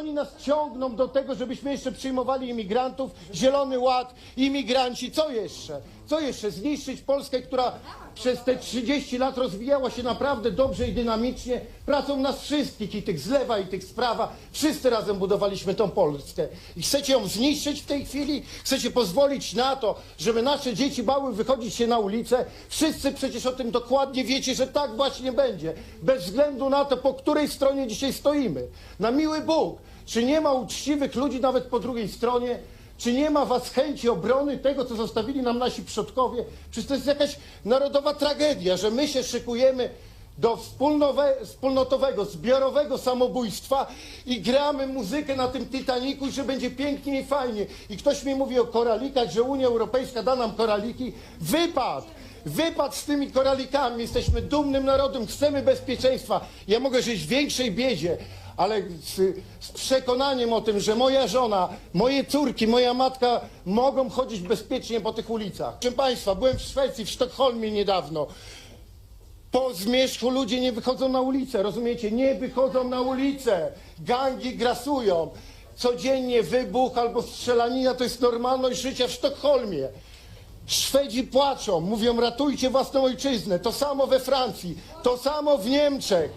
oni nas ciągną do tego, żebyśmy jeszcze przyjmowali imigrantów, zielony ład, imigranci, co jeszcze? Co jeszcze? Zniszczyć Polskę, która przez te 30 lat rozwijała się naprawdę dobrze i dynamicznie, pracą nas wszystkich, i tych z lewa, i tych z prawa. Wszyscy razem budowaliśmy tą Polskę. I chcecie ją zniszczyć w tej chwili? Chcecie pozwolić na to, żeby nasze dzieci bały wychodzić się na ulicę? Wszyscy przecież o tym dokładnie wiecie, że tak właśnie będzie. Bez względu na to, po której stronie dzisiaj stoimy. Na miły Bóg, czy nie ma uczciwych ludzi nawet po drugiej stronie? Czy nie ma was chęci obrony tego, co zostawili nam nasi przodkowie? Przecież to jest jakaś narodowa tragedia, że my się szykujemy do wspólnotowego, zbiorowego samobójstwa i gramy muzykę na tym Titaniku że będzie pięknie i fajnie. I ktoś mi mówi o koralikach, że Unia Europejska da nam koraliki. Wypad! Wypad z tymi koralikami. Jesteśmy dumnym narodem, chcemy bezpieczeństwa. Ja mogę żyć w większej biedzie, ale z, z przekonaniem o tym, że moja żona, moje córki, moja matka mogą chodzić bezpiecznie po tych ulicach. Proszę Państwa, byłem w Szwecji, w Sztokholmie niedawno. Po zmierzchu ludzie nie wychodzą na ulicę, rozumiecie? Nie wychodzą na ulicę. Gangi grasują. Codziennie wybuch albo strzelanina to jest normalność życia w Sztokholmie. Szwedzi płaczą, mówią ratujcie własną ojczyznę. To samo we Francji, to samo w Niemczech.